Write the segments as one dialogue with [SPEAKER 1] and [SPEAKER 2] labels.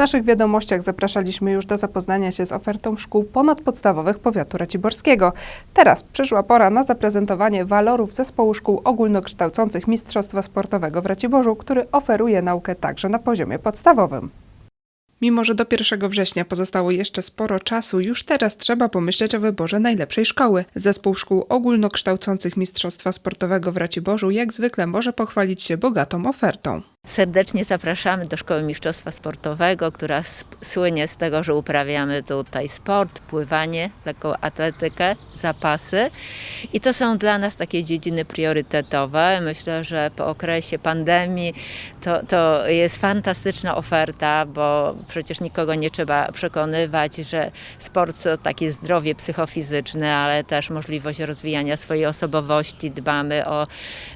[SPEAKER 1] naszych wiadomościach zapraszaliśmy już do zapoznania się z ofertą szkół ponadpodstawowych powiatu raciborskiego. Teraz przyszła pora na zaprezentowanie walorów zespołu szkół ogólnokształcących Mistrzostwa Sportowego w Raciborzu, który oferuje naukę także na poziomie podstawowym. Mimo, że do 1 września pozostało jeszcze sporo czasu, już teraz trzeba pomyśleć o wyborze najlepszej szkoły. Zespół szkół ogólnokształcących Mistrzostwa Sportowego w Raciborzu jak zwykle może pochwalić się bogatą ofertą.
[SPEAKER 2] Serdecznie zapraszamy do Szkoły Mistrzostwa Sportowego, która słynie z tego, że uprawiamy tutaj sport, pływanie, lekkoatletykę, zapasy. I to są dla nas takie dziedziny priorytetowe. Myślę, że po okresie pandemii to, to jest fantastyczna oferta, bo przecież nikogo nie trzeba przekonywać, że sport to takie zdrowie psychofizyczne, ale też możliwość rozwijania swojej osobowości. Dbamy o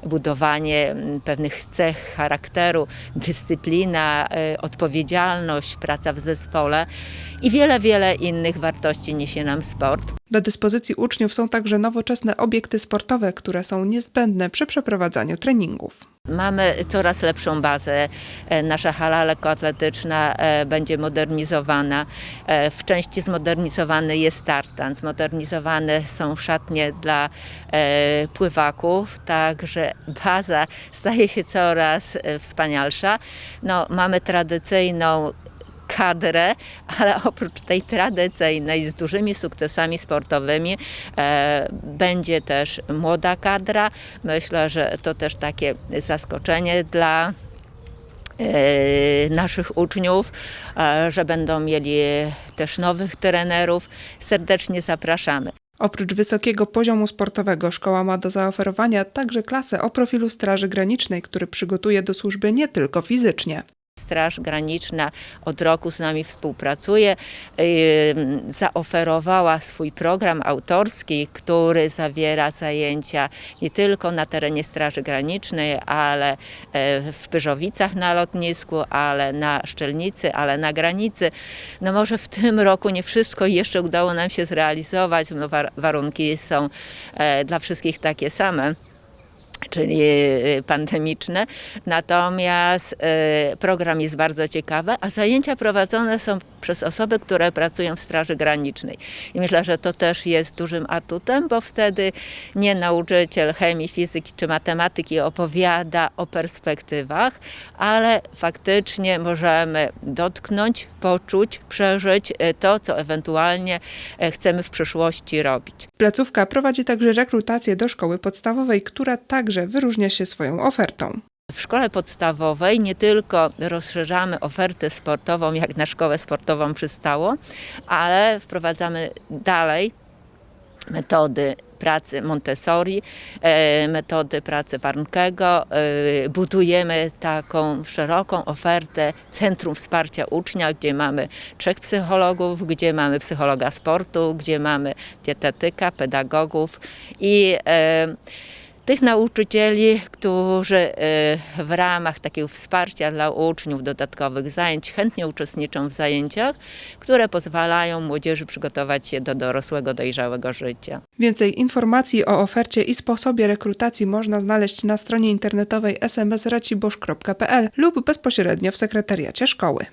[SPEAKER 2] budowanie pewnych cech charakteru, dyscyplina, y, odpowiedzialność, praca w zespole i wiele, wiele innych wartości niesie nam sport.
[SPEAKER 1] Do dyspozycji uczniów są także nowoczesne obiekty sportowe, które są niezbędne przy przeprowadzaniu treningów.
[SPEAKER 2] Mamy coraz lepszą bazę. E, Nasza hala lekkoatletyczna e, będzie modernizowana. E, W części zmodernizowany jest tartan, zmodernizowane są szatnie dla pływaków, także baza staje się coraz wspanialsza. No, mamy tradycyjną kadrę, ale oprócz tej tradycyjnej z dużymi sukcesami sportowymi e, będzie też młoda kadra. Myślę, że to też takie zaskoczenie dla e, naszych uczniów, e, że będą mieli też nowych trenerów. Serdecznie zapraszamy.
[SPEAKER 1] Oprócz wysokiego poziomu sportowego, szkoła ma do zaoferowania także klasę o profilu Straży Granicznej, który przygotuje do służby nie tylko fizycznie.
[SPEAKER 2] Straż Graniczna od roku z nami współpracuje. Zaoferowała swój program autorski, który zawiera zajęcia nie tylko na terenie Straży Granicznej, ale e, w Pyrzowicach na lotnisku, ale na Szczelnicy, ale na granicy. No może w tym roku nie wszystko jeszcze udało nam się zrealizować, no war- warunki są e, dla wszystkich takie same czyli e, pandemiczne. Natomiast e, program jest bardzo ciekawy, a zajęcia prowadzone są przez osoby, które pracują w Straży Granicznej. I myślę, że to też jest dużym atutem, bo wtedy nie nauczyciel chemii, fizyki czy matematyki opowiada o perspektywach, ale faktycznie możemy dotknąć, poczuć, przeżyć e, to, co ewentualnie chcemy w przyszłości robić.
[SPEAKER 1] Placówka prowadzi także rekrutację do szkoły podstawowej, która także wyróżnia się swoją ofertą.
[SPEAKER 2] W szkole podstawowej nie tylko rozszerzamy ofertę sportową, jak na szkołę sportową przystało, ale wprowadzamy dalej metody pracy Montessori, e, metody pracy Warnkego. e, Budujemy taką szeroką ofertę Centrum Wsparcia Ucznia, gdzie mamy trzech psychologów, gdzie mamy psychologa sportu, gdzie mamy dietetyka, pedagogów i e, tych nauczycieli, którzy e, w ramach takiego wsparcia dla uczniów dodatkowych zajęć chętnie uczestniczą w zajęciach, które pozwalają młodzieży przygotować się do dorosłego, dojrzałego życia.
[SPEAKER 1] Więcej informacji o ofercie i sposobie rekrutacji można znaleźć na stronie internetowej smsraciborz.pl lub bezpośrednio w sekretariacie szkoły.